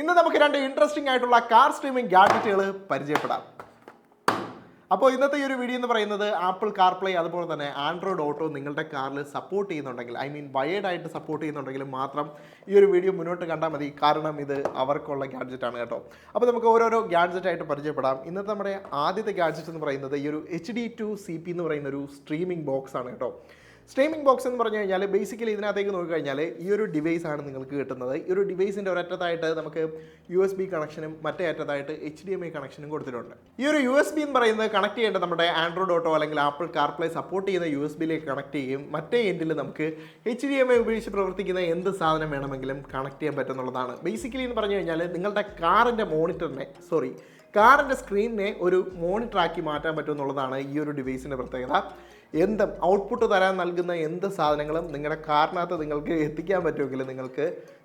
ഇന്ന് നമുക്ക് രണ്ട് ഇൻട്രസ്റ്റിംഗ് ആയിട്ടുള്ള കാർ സ്ട്രീമിംഗ് ഗാഡ്ജറ്റുകൾ പരിചയപ്പെടാം. അപ്പോൾ ഇന്നത്തെ ഈ ഒരു വീഡിയോ എന്ന് പറയുന്നത് ആപ്പിൾ കാർപ്ലേ അതുപോലെ തന്നെ ആൻഡ്രോയിഡ് ഓട്ടോ നിങ്ങളുടെ കാറിൽ സപ്പോർട്ട് ചെയ്യുന്നുണ്ടെങ്കിൽ ഐ മീൻ വയേഡ് ആയിട്ട് സപ്പോർട്ട് ചെയ്യുന്നുണ്ടെങ്കിൽ മാത്രം ഈ ഒരു വീഡിയോ മുന്നോട്ട് കണ്ടാൽ മതി. കാരണം ഇത് അവർക്കുള്ള ഗാഡ്ജറ്റ് ആണ് കേട്ടോ. അപ്പോൾ നമുക്ക് ഓരോരോ ഗാഡ്ജറ്റ് ആയിട്ട് പരിചയപ്പെടാം. ഇന്നത്തെ നമ്മുടെ ആദ്യത്തെ ഗാഡ്ജറ്റ് എന്ന് പറയുന്നത് ഈ ഒരു H D to C P എന്ന് പറയുന്ന ഒരു സ്ട്രീമിംഗ് ബോക്സ് ആണ് കേട്ടോ. സ്ട്രീമിംഗ് ബോക്സ് എന്ന് പറഞ്ഞു കഴിഞ്ഞാൽ ബേസിക്കലി ഇതിനകത്തേക്ക് നോക്കിക്കഴിഞ്ഞാൽ ഈ ഒരു ഡിവൈസ് ആണ് നിങ്ങൾക്ക് കിട്ടുന്നത്. ഈ ഒരു ഡിവൈസിന്റെ ഒരറ്റത്തായിട്ട് നമുക്ക് യു എസ് ബി കണക്ഷനും മറ്റേ അറ്റത്തായിട്ട് എച്ച് ഡി എം ഐ കണക്ഷനും കൊടുത്തിട്ടുണ്ട്. ഈ ഒരു യു എസ് ബി എന്ന് പറയുന്നത് കണക്ട് ചെയ്യേണ്ട നമ്മുടെ ആൻഡ്രോയിഡ് ഓട്ടോ അല്ലെങ്കിൽ ആപ്പിൾ കാർപ്ലേ സപ്പോർട്ട് ചെയ്യുന്ന യു എസ് ബിയിലേക്ക് കണക്ട് ചെയ്യും മറ്റേ എൻഡിൽ നമുക്ക് എച്ച് ഡി എം ഐ ഉപയോഗിച്ച് പ്രവർത്തിക്കുന്ന എന്ത് സാധനം വേണമെങ്കിലും കണക്ട് ചെയ്യാൻ പറ്റുന്നുള്ളതാണ്. ബേസിക്കലി എന്ന് പറഞ്ഞു കഴിഞ്ഞാൽ നിങ്ങളുടെ കാറിന്റെ മോണിറ്ററിനെ സോറി കാറിന്റെ സ്ക്രീനിനെ ഒരു മോണിറ്ററാക്കി മാറ്റാൻ പറ്റുമെന്നുള്ളതാണ് ഈ ഒരു ഡിവൈസിന്റെ പ്രത്യേകത. എന്തും ഔട്ട്പുട്ട് തരാൻ നൽകുന്ന എന്ത് സാധനങ്ങളും നിങ്ങളുടെ കാറിനകത്ത് നിങ്ങൾക്ക് എത്തിക്കാൻ പറ്റുമെങ്കിൽ നിങ്ങൾക്ക്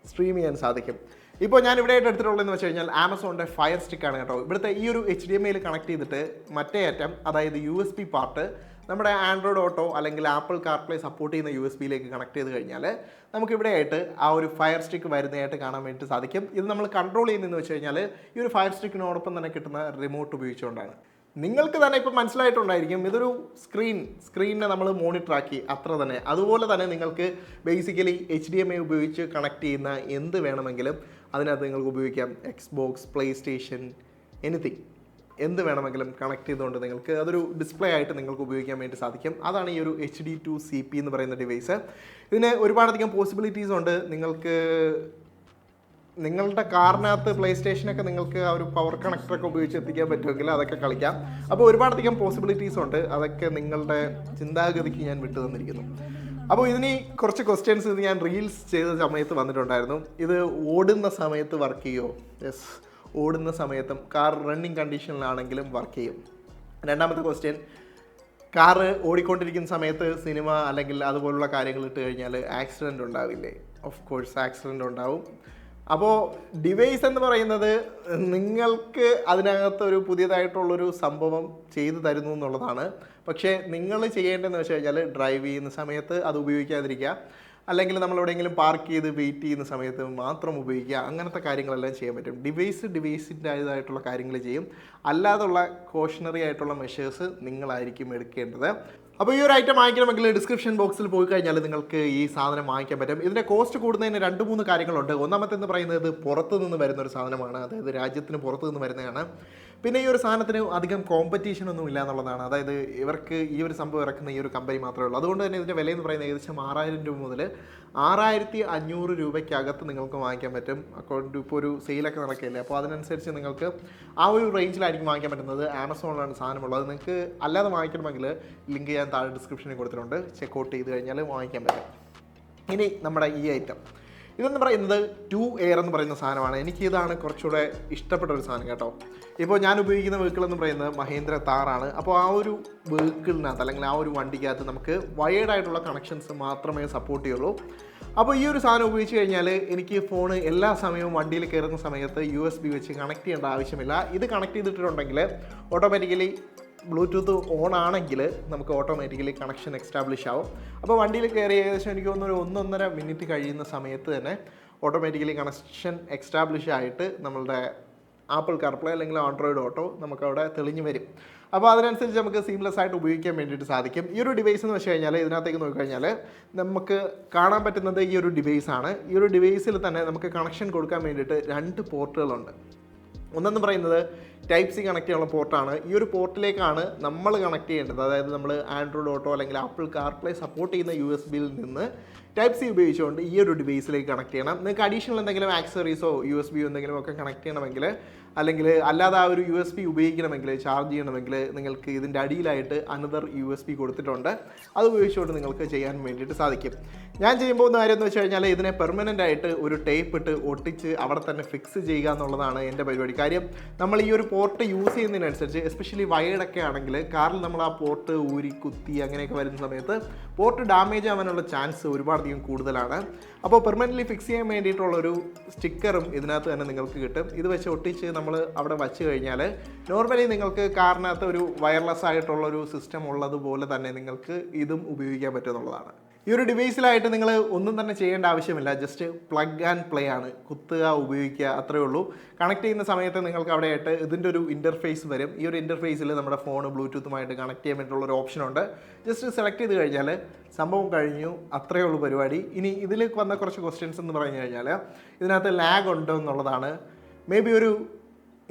സ്ട്രീം ചെയ്യാൻ സാധിക്കും. ഇപ്പോൾ ഞാൻ ഇവിടെ ആയിട്ട് എടുത്തിട്ടുള്ളതെന്ന് വെച്ച് കഴിഞ്ഞാൽ ആമസോണിന്റെ ഫയർ സ്റ്റിക്ക് ആണ് കേട്ടോ. ഇവിടുത്തെ ഈ ഒരു എച്ച് ഡി എം ഐയിൽ കണക്ട് ചെയ്തിട്ട് മറ്റേ അറ്റം അതായത് യു എസ് പി പാർട്ട് നമ്മുടെ ആൻഡ്രോയിഡ് ഓട്ടോ അല്ലെങ്കിൽ ആപ്പിൾ കാർപ്ലേ സപ്പോർട്ട് ചെയ്യുന്ന യു എസ് ബിയിലേക്ക് കണക്ട് ചെയ്ത് കഴിഞ്ഞാൽ നമുക്ക് ഇവിടെ ആയിട്ട് ആ ഒരു ഫയർ സ്റ്റിക്ക് വരുന്നതായിട്ട് കാണാൻ വേണ്ടി സാധിക്കും. ഇത് നമ്മൾ കൺട്രോൾ ചെയ്യുന്നതെന്ന് വെച്ച് കഴിഞ്ഞാൽ ഈ ഒരു ഫയർ സ്റ്റിക്കിനോടൊപ്പം തന്നെ കിട്ടുന്ന റിമോട്ട് ഉപയോഗിച്ചുകൊണ്ടാണ്. നിങ്ങൾക്ക് തന്നെ ഇപ്പം മനസ്സിലായിട്ടുണ്ടായിരിക്കും ഇതൊരു സ്ക്രീൻ സ്ക്രീനിനെ നമ്മൾ മോണിറ്റർ ആക്കി അത്ര തന്നെ. അതുപോലെ തന്നെ നിങ്ങൾക്ക് basically H D M I ഉപയോഗിച്ച് കണക്ട് ചെയ്യുന്ന എന്ത് വേണമെങ്കിലും അതിനകത്ത് നിങ്ങൾക്ക് ഉപയോഗിക്കാം Xbox PlayStation anything എന്ത് വേണമെങ്കിലും കണക്ട് ചെയ്തുകൊണ്ട് നിങ്ങൾക്ക് അതൊരു ഡിസ്പ്ലേ ആയിട്ട് നിങ്ങൾക്ക് ഉപയോഗിക്കാൻ വേണ്ടി സാധിക്കും. അതാണ് ഈ ഒരു H D to C P എന്ന് പറയുന്ന ഡിവൈസ് ഇതിന് ഒരുപാടധികം പോസിബിലിറ്റീസ് ഉണ്ട്. നിങ്ങൾക്ക് നിങ്ങളുടെ കാറിനകത്ത് പ്ലേ സ്റ്റേഷനൊക്കെ നിങ്ങൾക്ക് ആ ഒരു പവർ കണക്ടറൊക്കെ ഉപയോഗിച്ച് എത്തിക്കാൻ പറ്റുമെങ്കിൽ അതൊക്കെ കളിക്കാം. അപ്പോൾ ഒരുപാടധികം പോസിബിലിറ്റീസ് ഉണ്ട്. അതൊക്കെ നിങ്ങളുടെ ചിന്താഗതിക്ക് ഞാൻ വിട്ടു തന്നിരിക്കുന്നു അപ്പോൾ ഇതിന് കുറച്ച് ക്വസ്റ്റ്യൻസ് ഇത് ഞാൻ റീൽസ് ചെയ്ത സമയത്ത് വന്നിട്ടുണ്ടായിരുന്നു. ഇത് ഓടുന്ന സമയത്ത് വർക്ക് ചെയ്യുമോ യെസ് ഓടുന്ന സമയത്തും കാർ റണ്ണിങ് കണ്ടീഷനിലാണെങ്കിലും വർക്ക് ചെയ്യും. രണ്ടാമത്തെ ക്വസ്റ്റ്യൻ കാറ് ഓടിക്കൊണ്ടിരിക്കുന്ന സമയത്ത് സിനിമ അല്ലെങ്കിൽ അതുപോലുള്ള കാര്യങ്ങൾ ഇട്ട് കഴിഞ്ഞാൽ ആക്സിഡന്റ് ഉണ്ടാവില്ലേ? ഓഫ് കോഴ്സ് ആക്സിഡന്റ് ഉണ്ടാവും. അപ്പോൾ ഡിവൈസ് എന്ന് പറയുന്നത് നിങ്ങൾക്ക് അതിനകത്ത് ഒരു പുതിയതായിട്ടുള്ളൊരു സംഭവം ചെയ്തു തരുന്നു എന്നുള്ളതാണ്. പക്ഷേ നിങ്ങൾ ചെയ്യേണ്ടതെന്ന് വെച്ച് കഴിഞ്ഞാൽ ഡ്രൈവ് ചെയ്യുന്ന സമയത്ത് അത് ഉപയോഗിക്കാതിരിക്കുക. അല്ലെങ്കിൽ നമ്മൾ എവിടെയെങ്കിലും പാർക്ക് ചെയ്ത് വെയിറ്റ് ചെയ്യുന്ന സമയത്ത് മാത്രം ഉപയോഗിക്കുക. അങ്ങനത്തെ കാര്യങ്ങളെല്ലാം ചെയ്യാൻ പറ്റും. ഡിവൈസ് ഡിവൈസിന്റേതായിട്ടുള്ള കാര്യങ്ങൾ ചെയ്യും. അല്ലാതുള്ള കോഷണറി ആയിട്ടുള്ള മെഷേഴ്സ് നിങ്ങളായിരിക്കും എടുക്കേണ്ടത്. അപ്പോൾ ഈ ഒരു ഐറ്റം വാങ്ങിക്കണമെങ്കിൽ ഡിസ്ക്രിപ്ഷൻ ബോക്സിൽ പോയി കഴിഞ്ഞാൽ നിങ്ങൾക്ക് ഈ സാധനം വാങ്ങിക്കാൻ പറ്റും. ഇതിന്റെ കോസ്റ്റ് കൂടുന്നതിന് രണ്ട് മൂന്ന് കാര്യങ്ങളുണ്ട്. ഒന്നാമത്തെ എന്ന് പറയുന്നത് പുറത്തുനിന്ന് വരുന്ന ഒരു സാധനമാണ്. അതായത് രാജ്യത്തിന് പുറത്തുനിന്ന് വരുന്നതാണ്. പിന്നെ ഈ ഒരു സാധനത്തിന് അധികം കോമ്പറ്റീഷൻ ഒന്നും ഇല്ല എന്നുള്ളതാണ്. അതായത് ഇവർക്ക് ഈ ഒരു സംഭവം ഇറക്കുന്ന ഈ ഒരു കമ്പനി മാത്രമേ ഉള്ളൂ. അതുകൊണ്ട് തന്നെ ഇതിന്റെ വിലയെന്ന് പറയുന്നത് ഏകദേശം ആറായിരം രൂപ മുതൽ ആറായിരത്തി അഞ്ഞൂറ് രൂപയ്ക്കകത്ത് നിങ്ങൾക്ക് വാങ്ങിക്കാൻ പറ്റും. അക്കൗണ്ട് ഇപ്പോൾ ഒരു സെയിലൊക്കെ നടക്കില്ലേ അപ്പോൾ അതിനനുസരിച്ച് നിങ്ങൾക്ക് ആ ഒരു റേഞ്ചിലായിരിക്കും വാങ്ങിക്കാൻ പറ്റുന്നത്. ആമസോണിലാണ് സാധനമുള്ളത്. നിങ്ങൾക്ക് അല്ലാതെ വാങ്ങിക്കണമെങ്കിൽ ലിങ്ക് ഞാൻ താഴെ ഡിസ്ക്രിപ്ഷനിൽ കൊടുത്തിട്ടുണ്ട്. ചെക്കൗട്ട് ചെയ്ത് കഴിഞ്ഞാൽ വാങ്ങിക്കാൻ പറ്റും. ഇനി നമ്മുടെ ഈ ഐറ്റം ഇതെന്ന് പറയുന്നത് ടു എയർ എന്ന് പറയുന്ന സാധനമാണ്. എനിക്ക് ഇതാണ് കുറച്ചുകൂടെ ഇഷ്ടപ്പെട്ട ഒരു സാധനം കേട്ടോ. ഇപ്പോൾ ഞാൻ ഉപയോഗിക്കുന്ന വെഹിക്കിൾ എന്ന് പറയുന്നത് മഹേന്ദ്ര താറാണ് അപ്പോൾ ആ ഒരു വെഹിക്കിളിനകത്ത് അല്ലെങ്കിൽ ആ ഒരു വണ്ടിക്കകത്ത് നമുക്ക് വയേർഡ് ആയിട്ടുള്ള കണക്ഷൻസ് മാത്രമേ സപ്പോർട്ട് ചെയ്യുള്ളൂ. അപ്പോൾ ഈ ഒരു സാധനം ഉപയോഗിച്ച് കഴിഞ്ഞാൽ എനിക്ക് ഫോൺ എല്ലാ സമയവും വണ്ടിയിൽ കയറുന്ന സമയത്ത് യു എസ് ബി വെച്ച് കണക്ട് ചെയ്യേണ്ട ആവശ്യമില്ല. ഇത് കണക്ട് ചെയ്തിട്ടുണ്ടെങ്കിൽ ഓട്ടോമാറ്റിക്കലി ബ്ലൂടൂത്ത് ഓൺ ആണെങ്കിൽ നമുക്ക് ഓട്ടോമാറ്റിക്കലി കണക്ഷൻ എക്സ്റ്റാബ്ലിഷ് ആവും. അപ്പോൾ വണ്ടിയിൽ കയറി ഏകദേശം എനിക്ക് തോന്നുന്നു ഒരു ഒന്നൊന്നര മിനിറ്റ് കഴിയുന്ന സമയത്ത് തന്നെ ഓട്ടോമാറ്റിക്കലി കണക്ഷൻ എക്സ്റ്റാബ്ലിഷ് ആയിട്ട് നമ്മളുടെ ആപ്പിൾ കാർപ്ലേ അല്ലെങ്കിൽ ആൻഡ്രോയിഡ് ഓട്ടോ നമുക്കവിടെ തെളിഞ്ഞു വരും. അപ്പോൾ അതിനനുസരിച്ച് നമുക്ക് സീംലെസ് ആയിട്ട് ഉപയോഗിക്കാൻ വേണ്ടിയിട്ട് സാധിക്കും. ഈ ഒരു ഡിവൈസ് എന്ന് വെച്ച് കഴിഞ്ഞാൽ ഇതിനകത്തേക്ക് നോക്കിക്കഴിഞ്ഞാൽ നമുക്ക് കാണാൻ പറ്റുന്നത് ഈ ഒരു ഡിവൈസാണ് ഈ ഒരു ഡിവൈസിൽ തന്നെ നമുക്ക് കണക്ഷൻ കൊടുക്കാൻ വേണ്ടിയിട്ട് രണ്ട് പോർട്ടുകളുണ്ട് ഒന്നെന്ന് പറയുന്നത് ടൈപ്പ് സി കണക്ട് ചെയ്യാനുള്ള പോർട്ടാണ് ഈ ഒരു പോർട്ടിലേക്കാണ് നമ്മൾ കണക്ട് ചെയ്യേണ്ടത്. അതായത് നമ്മൾ ആൻഡ്രോയിഡ് ഓട്ടോ അല്ലെങ്കിൽ ആപ്പിൾ കാർപ്ലേ സപ്പോർട്ട് ചെയ്യുന്ന യു എസ് ബിയിൽ നിന്ന് ടൈപ്പ് സി ഉപയോഗിച്ചുകൊണ്ട് ഈ ഒരു ഡിവൈസിലേക്ക് കണക്ട് ചെയ്യണം. നിങ്ങൾക്ക് അഡീഷണൽ എന്തെങ്കിലും ആക്സറീസോ യു എസ് ബിയോ എന്തെങ്കിലും ഒക്കെ കണക്ട് ചെയ്യണമെങ്കിൽ അല്ലെങ്കിൽ അല്ലാതെ ആ ഒരു യു എസ് പി ഉപയോഗിക്കണമെങ്കിൽ ചാർജ് ചെയ്യണമെങ്കിൽ നിങ്ങൾക്ക് ഇതിന്റെ അടിയിലായിട്ട് അനദർ യു എസ് പി കൊടുത്തിട്ടുണ്ട്. അത് ഉപയോഗിച്ചുകൊണ്ട് നിങ്ങൾക്ക് ചെയ്യാൻ വേണ്ടിയിട്ട് സാധിക്കും. ഞാൻ ചെയ്യുമ്പോൾ ഒന്ന് കാര്യം എന്ന് വെച്ച് കഴിഞ്ഞാൽ ഇതിനെ പെർമനന്റ് ആയിട്ട് ഒരു ടേപ്പ് ഇട്ട് ഒട്ടിച്ച് അവിടെ തന്നെ ഫിക്സ് ചെയ്യുക എന്നുള്ളതാണ് എന്റെ പരിപാടി. കാര്യം നമ്മൾ ഈ ഒരു പോർട്ട് യൂസ് ചെയ്യുന്നതിനനുസരിച്ച് എസ്പെഷ്യലി വയേർഡൊക്കെ ആണെങ്കിൽ കാറിൽ നമ്മൾ ആ പോർട്ട് ഊരി കുത്തി അങ്ങനെയൊക്കെ വരുന്ന സമയത്ത് പോർട്ട് ഡാമേജ് ആവാനുള്ള ചാൻസ് ഒരുപാടധികം കൂടുതലാണ്. അപ്പോൾ പെർമനന്റ്ലി ഫിക്സ് ചെയ്യാൻ വേണ്ടിയിട്ടുള്ളൊരു സ്റ്റിക്കറും ഇതിനകത്ത് തന്നെ നിങ്ങൾക്ക് കിട്ടും. ഇത് വെച്ച് ഒട്ടിച്ച് നമ്മൾ അവിടെ വച്ച് കഴിഞ്ഞാൽ നോർമലി നിങ്ങൾക്ക് കാറിനകത്ത് ഒരു വയർലെസ് ആയിട്ടുള്ള ഒരു സിസ്റ്റം ഉള്ളതുപോലെ തന്നെ നിങ്ങൾക്ക് ഇതും ഉപയോഗിക്കാൻ പറ്റുമെന്നുള്ളതാണ് ഈ ഒരു ഡിവൈസിലായിട്ട് നിങ്ങൾ ഒന്നും തന്നെ ചെയ്യേണ്ട ആവശ്യമില്ല. ജസ്റ്റ് പ്ലഗ് ആൻഡ് പ്ലേ ആണ്. കുത്തുക ഉപയോഗിക്കുക അത്രയേ ഉള്ളൂ. കണക്ട് ചെയ്യുന്ന സമയത്ത് നിങ്ങൾക്ക് അവിടെ ആയിട്ട് ഇതിന്റെ ഒരു ഇന്റർഫേസ് വരും. ഈ ഒരു ഇന്റർഫേസിൽ നമ്മുടെ ഫോൺ ബ്ലൂടൂത്തുമായിട്ട് കണക്ട് ചെയ്യാൻ വേണ്ടിയിട്ടുള്ള ഒരു ഓപ്ഷൻ ഉണ്ട്. ജസ്റ്റ് സെലക്ട് ചെയ്ത് കഴിഞ്ഞാൽ സംഭവം കഴിഞ്ഞു. അത്രയേ ഉള്ളൂ പരിപാടി. ഇനി ഇതിലേക്ക് വന്ന കുറച്ച് ക്വസ്റ്റ്യൻസ് എന്ന് പറഞ്ഞു കഴിഞ്ഞാൽ ഇതിനകത്ത് ലാഗ് ഉണ്ടോ എന്നുള്ളതാണ്. മേ ബി ഒരു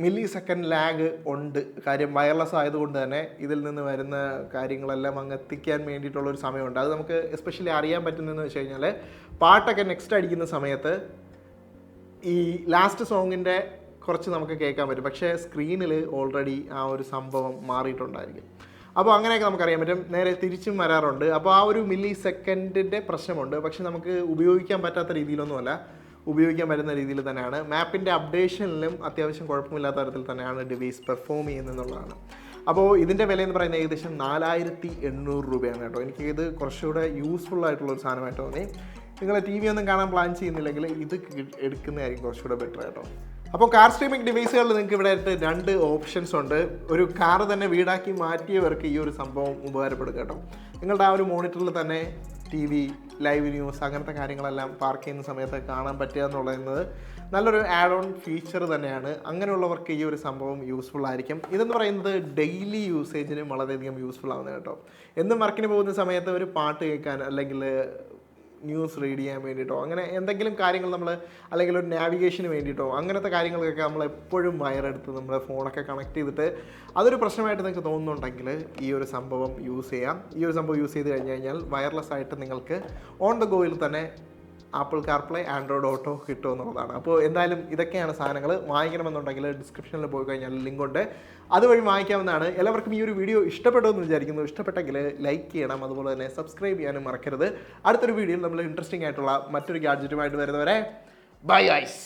മില്ലി സെക്കൻഡ് ലാഗ് ഉണ്ട്. കാര്യം വയർലെസ് ആയതുകൊണ്ട് തന്നെ ഇതിൽ നിന്ന് വരുന്ന കാര്യങ്ങളെല്ലാം അങ്ങ് എത്തിക്കാൻ വേണ്ടിയിട്ടുള്ള ഒരു സമയമുണ്ട്. അത് നമുക്ക് എസ്പെഷ്യലി അറിയാൻ പറ്റുന്നതെന്ന് വെച്ച് കഴിഞ്ഞാൽ പാട്ടൊക്കെ നെക്സ്റ്റ് അടിക്കുന്ന സമയത്ത് ഈ ലാസ്റ്റ് സോങ്ങിന്റെ കുറച്ച് നമുക്ക് കേൾക്കാൻ പറ്റും. പക്ഷേ സ്ക്രീനിൽ ഓൾറെഡി ആ ഒരു സംഭവം മാറിയിട്ടുണ്ടായിരിക്കും. അപ്പോൾ അങ്ങനെയൊക്കെ നമുക്കറിയാൻ പറ്റും. നേരെ തിരിച്ചും വരാറുണ്ട്. അപ്പോൾ ആ ഒരു മില്ലി സെക്കൻഡിന്റെ പ്രശ്നമുണ്ട്. പക്ഷെ നമുക്ക് ഉപയോഗിക്കാൻ പറ്റാത്ത രീതിയിലൊന്നുമല്ല. ഉപയോഗിക്കാൻ പറ്റുന്ന രീതിയിൽ തന്നെയാണ്. മാപ്പിന്റെ അപ്ഡേഷനിലും അത്യാവശ്യം കുഴപ്പമില്ലാത്ത തരത്തിൽ തന്നെയാണ് ഡിവൈസ് പെർഫോം ചെയ്യുന്നതെന്നുള്ളതാണ്. അപ്പോൾ ഇതിന്റെ വില എന്ന് പറയുന്നത് ഏകദേശം നാലായിരത്തി എണ്ണൂറ് രൂപയാണ് കേട്ടോ. എനിക്ക് ഇത് കുറച്ചുകൂടെ യൂസ്ഫുൾ ആയിട്ടുള്ള ഒരു സാധനമായിട്ട് തോന്നി. നിങ്ങൾ ടി വി ഒന്നും കാണാൻ പ്ലാൻ ചെയ്യുന്നില്ലെങ്കിൽ ഇത് എടുക്കുന്നതായിരിക്കും കുറച്ചുകൂടെ ബെറ്റർ കേട്ടോ. അപ്പോൾ കാർ സ്ട്രീമിംഗ് ഡിവൈസുകളിൽ നിങ്ങൾക്ക് ഇവിടെ ആയിട്ട് രണ്ട് ഓപ്ഷൻസ് ഉണ്ട്. ഒരു കാർ തന്നെ വീടാക്കി മാറ്റിയവർക്ക് ഈ ഒരു സംഭവം ഉപകാരപ്പെടും കേട്ടോ. നിങ്ങളുടെ ആ ഒരു മോണിറ്ററിൽ തന്നെ ടി വി ലൈവ് ന്യൂസ് അങ്ങനത്തെ കാര്യങ്ങളെല്ലാം പാർക്ക് ചെയ്യുന്ന സമയത്ത് കാണാൻ പറ്റുക എന്നുള്ളത് നല്ലൊരു ആഡ് ഓൺ ഫീച്ചർ തന്നെയാണ്. അങ്ങനെയുള്ളവർക്ക് ഈ ഒരു സംഭവം യൂസ്ഫുൾ ആയിരിക്കും. ഇതെന്ന് പറയുന്നത് ഡെയിലി യൂസേജിന് വളരെയധികം യൂസ്ഫുൾ ആവുന്നത് കേട്ടോ. എന്നും വർക്കിന് പോകുന്ന സമയത്ത് ഒരു പാട്ട് കേൾക്കാൻ അല്ലെങ്കിൽ ന്യൂസ് റീഡ് ചെയ്യാൻ വേണ്ടിയിട്ടോ അങ്ങനെ എന്തെങ്കിലും കാര്യങ്ങൾ നമ്മൾ അല്ലെങ്കിൽ ഒരു നാവിഗേഷന് വേണ്ടിയിട്ടോ അങ്ങനത്തെ കാര്യങ്ങൾക്കൊക്കെ നമ്മൾ എപ്പോഴും വയറെടുത്ത് നമ്മുടെ ഫോണൊക്കെ കണക്ട് ചെയ്തിട്ട് അതൊരു പ്രശ്നമായിട്ട് നിങ്ങൾക്ക് തോന്നുന്നുണ്ടെങ്കിൽ ഈ ഒരു സംഭവം യൂസ് ചെയ്യാം. ഈ ഒരു സംഭവം യൂസ് ചെയ്ത് കഴിഞ്ഞ് കഴിഞ്ഞാൽ വയർലെസ് ആയിട്ട് നിങ്ങൾക്ക് ഓൺ ദ ഗോയിൽ തന്നെ ആപ്പിൾ കാർപ്ലേ ആൻഡ്രോയിഡ് ഓട്ടോ കിട്ടും എന്നുള്ളതാണ്. അപ്പോൾ എന്തായാലും ഇതൊക്കെയാണ് സാധനങ്ങൾ വാങ്ങിക്കണമെന്നുണ്ടെങ്കിൽ ഡിസ്ക്രിപ്ഷനിൽ പോയി കഴിഞ്ഞാൽ ലിങ്കുണ്ട് അതുവഴി വാങ്ങിക്കാവുന്നതാണ്. എല്ലാവർക്കും ഈ ഒരു വീഡിയോ ഇഷ്ടപ്പെട്ടു എന്ന് വിചാരിക്കുന്നു. ഇഷ്ടപ്പെട്ടെങ്കിൽ ലൈക്ക് ചെയ്യണം. അതുപോലെ തന്നെ സബ്സ്ക്രൈബ് ചെയ്യാനും മറക്കരുത്. അടുത്തൊരു വീഡിയോയിൽ നമ്മൾ ഇൻട്രസ്റ്റിംഗ് ആയിട്ടുള്ള മറ്റൊരു ഗാഡ്ജറ്റുമായിട്ട് വരുന്നവരെ ബൈ ഐസ്